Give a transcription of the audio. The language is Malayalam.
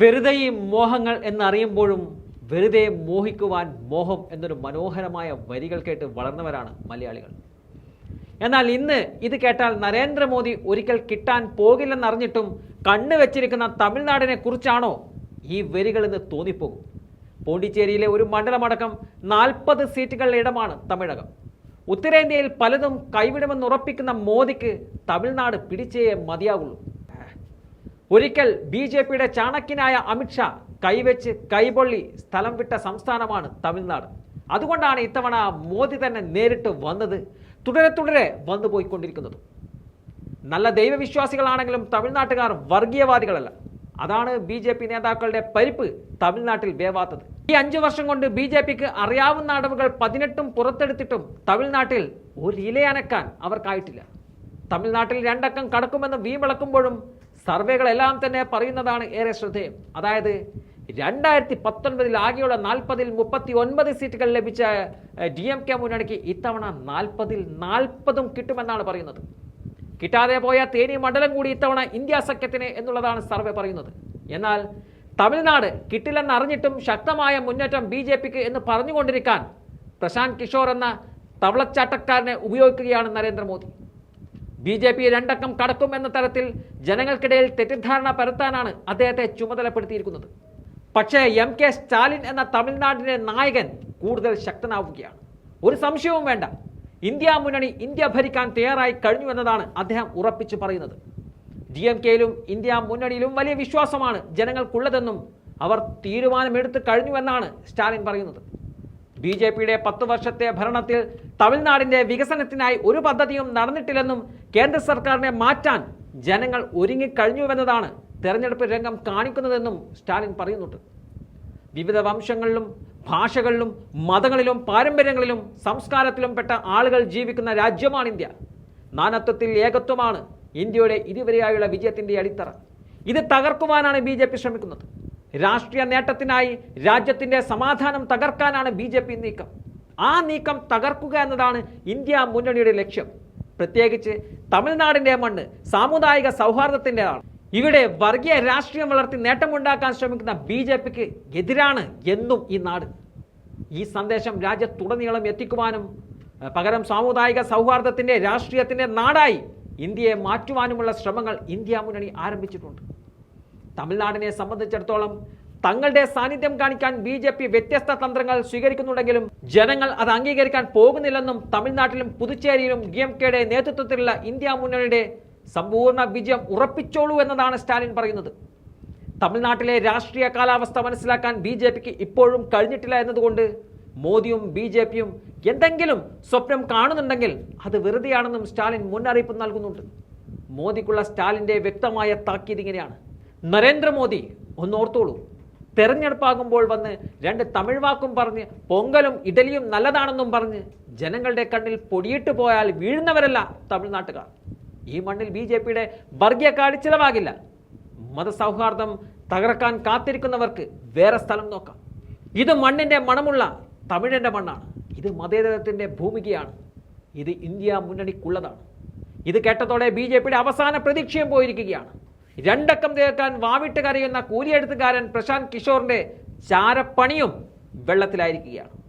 വെറുതെ ഈ മോഹങ്ങൾ എന്നറിയുമ്പോഴും വെറുതെ മോഹിക്കുവാൻ മോഹം എന്നൊരു മനോഹരമായ വരികൾ കേട്ട് വളർന്നവരാണ് മലയാളികൾ. എന്നാൽ ഇന്ന് ഇത് കേട്ടാൽ നരേന്ദ്രമോദി ഒരിക്കൽ കിട്ടാൻ പോകില്ലെന്നറിഞ്ഞിട്ടും കണ്ണു വെച്ചിരിക്കുന്ന തമിഴ്നാടിനെ കുറിച്ചാണോ ഈ വരികൾ എന്ന് തോന്നിപ്പോകും? പോണ്ടിച്ചേരിയിലെ ഒരു മണ്ഡലമടക്കം നാൽപ്പത് സീറ്റുകളുടെ ഇടമാണ് തമിഴകം. ഉത്തരേന്ത്യയിൽ പലതും കൈവിടുമെന്ന് ഉറപ്പിക്കുന്ന മോദിക്ക് തമിഴ്നാട് പിടിച്ചേ മതിയാകുള്ളൂ ഒരിക്കൽ ബി ജെ പിയുടെ ചാണക്യനായ അമിത്ഷാ കൈവച്ച് കൈപൊള്ളി സ്ഥലം വിട്ട സംസ്ഥാനമാണ് തമിഴ്നാട്. അതുകൊണ്ടാണ് ഇത്തവണ മോദി തന്നെ നേരിട്ട് വന്നത് തുടരെ തുടരെ വന്നു പോയിക്കൊണ്ടിരിക്കുന്നത്. നല്ല ദൈവവിശ്വാസികളാണെങ്കിലും തമിഴ്നാട്ടുകാർ വർഗീയവാദികളല്ല. അതാണ് ബി ജെ പി നേതാക്കളുടെ പരിപ്പ് തമിഴ്നാട്ടിൽ വേവാത്തത്. ഈ അഞ്ചു വർഷം കൊണ്ട് ബി ജെ പിക്ക് അറിയാവുന്ന അടവുകൾ പതിനെട്ടും പുറത്തെടുത്തിട്ടും തമിഴ്നാട്ടിൽ ഒരു ഇലയനക്കാൻ അവർക്കായിട്ടില്ല. തമിഴ്നാട്ടിൽ രണ്ടക്കം കടക്കുമെന്ന് വീമിളക്കുമ്പോഴും സർവേകളെല്ലാം തന്നെ പറയുന്നതാണ് ഏറെ ശ്രദ്ധേയം. അതായത് രണ്ടായിരത്തി പത്തൊൻപതിൽ ആകെയുള്ള നാൽപ്പതിൽ മുപ്പത്തി ഒൻപത് സീറ്റുകൾ ലഭിച്ച ഡി എം കെ മുന്നണിക്ക് ഇത്തവണ നാൽപ്പതിൽ നാൽപ്പതും കിട്ടുമെന്നാണ് പറയുന്നത്. കിട്ടാതെ പോയ തേനി മണ്ഡലം കൂടി ഇത്തവണ ഇന്ത്യ സഖ്യത്തിന് എന്നുള്ളതാണ് സർവേ പറയുന്നത്. എന്നാൽ തമിഴ്നാട് കിട്ടില്ലെന്നറിഞ്ഞിട്ടും ശക്തമായ മുന്നേറ്റം ബി ജെ പിക്ക് എന്ന് പറഞ്ഞുകൊണ്ടിരിക്കാൻ പ്രശാന്ത് കിഷോർ എന്ന തവളച്ചാട്ടക്കാരനെ ഉപയോഗിക്കുകയാണ് നരേന്ദ്രമോദി. ബി ജെ പി രണ്ടക്കം കടക്കും എന്ന തരത്തിൽ ജനങ്ങൾക്കിടയിൽ തെറ്റിദ്ധാരണ പരത്താനാണ് അദ്ദേഹത്തെ ചുമതലപ്പെടുത്തിയിരിക്കുന്നത്. പക്ഷേ എം കെ സ്റ്റാലിൻ എന്ന തമിഴ്നാടിന്റെ നായകൻ കൂടുതൽ ശക്തനാവുകയാണ്. ഒരു സംശയവും വേണ്ട. ഇന്ത്യ മുന്നണി ഇന്ത്യ ഭരിക്കാൻ തയ്യാറായി കഴിഞ്ഞു എന്നതാണ് അദ്ദേഹം ഉറപ്പിച്ചു പറയുന്നത്. ഡി എം കെയിലും ഇന്ത്യ മുന്നണിയിലും വലിയ വിശ്വാസമാണ് ജനങ്ങൾക്കുള്ളതെന്നും അവർ തീരുമാനമെടുത്ത് കഴിഞ്ഞുവെന്നാണ് സ്റ്റാലിൻ പറയുന്നത്. ബി ജെ പിയുടെ പത്ത് വർഷത്തെ ഭരണത്തിൽ തമിഴ്നാടിന്റെ വികസനത്തിനായി ഒരു പദ്ധതിയും നടന്നിട്ടില്ലെന്നും കേന്ദ്ര സർക്കാരിനെ മാറ്റാൻ ജനങ്ങൾ ഒരുങ്ങിക്കഴിഞ്ഞുവെന്നതാണ് തെരഞ്ഞെടുപ്പ് രംഗം കാണിക്കുന്നതെന്നും സ്റ്റാലിൻ പറയുന്നുണ്ട്. വിവിധ വംശങ്ങളിലും ഭാഷകളിലും മതങ്ങളിലും പാരമ്പര്യങ്ങളിലും സംസ്കാരത്തിലും പെട്ട ആളുകൾ ജീവിക്കുന്ന രാജ്യമാണ് ഇന്ത്യ. നാനത്വത്തിൽ ഏകത്വമാണ് ഇന്ത്യയുടെ ഇതുവരെയായുള്ള വിജയത്തിന്റെ അടിത്തറ. ഇത് തകർക്കുവാനാണ് ബി ശ്രമിക്കുന്നത്. രാഷ്ട്രീയ നേട്ടത്തിനായി രാജ്യത്തിന്റെ സമാധാനം തകർക്കാനാണ് ബി ജെ പി നീക്കം. ആ നീക്കം തകർക്കുക എന്നതാണ് ഇന്ത്യ മുന്നണിയുടെ ലക്ഷ്യം. പ്രത്യേകിച്ച് തമിഴ്നാടിന്റെ മണ്ണ് സാമുദായിക സൗഹാർദ്ദത്തിന്റെതാണ്. ഇവിടെ വർഗീയ രാഷ്ട്രീയം വളർത്തി നേട്ടമുണ്ടാക്കാൻ ശ്രമിക്കുന്ന ബി ജെ പിക്ക് എതിരാണ് എന്നും ഈ നാട്. ഈ സന്ദേശം രാജ്യത്തുടനീളം എത്തിക്കുവാനും പകരം സാമുദായിക സൗഹാർദ്ദത്തിന്റെ രാഷ്ട്രീയത്തിന്റെ നാടായി ഇന്ത്യയെ മാറ്റുവാനുമുള്ള ശ്രമങ്ങൾ ഇന്ത്യ മുന്നണി ആരംഭിച്ചിട്ടുണ്ട്. തമിഴ്നാടിനെ സംബന്ധിച്ചിടത്തോളം തങ്ങളുടെ സാന്നിധ്യം കാണിക്കാൻ ബി ജെ പി വ്യത്യസ്ത തന്ത്രങ്ങൾ സ്വീകരിക്കുന്നുണ്ടെങ്കിലും ജനങ്ങൾ അത് അംഗീകരിക്കാൻ പോകുന്നില്ലെന്നും തമിഴ്നാട്ടിലും പുതുച്ചേരിയിലും ഡി എം കെയുടെ നേതൃത്വത്തിലുള്ള ഇന്ത്യ മുന്നണിയുടെ സമ്പൂർണ വിജയം ഉറപ്പിച്ചോളൂ എന്നതാണ് സ്റ്റാലിൻ പറയുന്നത്. തമിഴ്നാട്ടിലെ രാഷ്ട്രീയ കാലാവസ്ഥ മനസ്സിലാക്കാൻ ബി ജെ പിക്ക് ഇപ്പോഴും കഴിഞ്ഞിട്ടില്ല എന്നതുകൊണ്ട് മോദിയും ബി ജെ പിയും എന്തെങ്കിലും സ്വപ്നം കാണുന്നുണ്ടെങ്കിൽ അത് വെറുതെയാണെന്നും സ്റ്റാലിൻ മുന്നറിയിപ്പ് നൽകുന്നുണ്ട്. മോദിക്കുള്ള സ്റ്റാലിന്റെ വ്യക്തമായ താക്കീത് ഇങ്ങനെയാണ്. നരേന്ദ്രമോദി ഒന്നോർത്തോളൂ. തെരഞ്ഞെടുപ്പാകുമ്പോൾ വന്ന് രണ്ട് തമിഴ് വാക്കും പറഞ്ഞ് പൊങ്കലും ഇഡലിയും നല്ലതാണെന്നും പറഞ്ഞ് ജനങ്ങളുടെ കണ്ണിൽ പൊടിയിട്ട് പോയാൽ വീഴുന്നവരല്ല തമിഴ്നാട്ടുകാർ. ഈ മണ്ണിൽ ബി ജെ പിയുടെ വർഗീയ കാടി ചിലവാകില്ല മതസൗഹാർദ്ദം തകർക്കാൻ കാത്തിരിക്കുന്നവർക്ക് വേറെ സ്ഥലം നോക്കാം. ഇത് മണ്ണിന്റെ മണമുള്ള തമിഴിന്റെ മണ്ണാണ്. ഇത് മതേതരത്തിന്റെ ഭൂമികയാണ്. ഇത് ഇന്ത്യ മുന്നണിക്കുള്ളതാണ്. ഇത് കേട്ടതോടെ ബി ജെ പിയുടെ അവസാന പ്രതീക്ഷയും പോയിരിക്കുകയാണ്. രണ്ടക്കം തീർക്കാൻ വാവിട്ട് കരയുന്ന കൂലിയെഴുത്തുകാരൻ പ്രശാന്ത് കിഷോറിന്റെ ചാരപ്പണിയും വെള്ളത്തിലായിരിക്കുകയാണ്.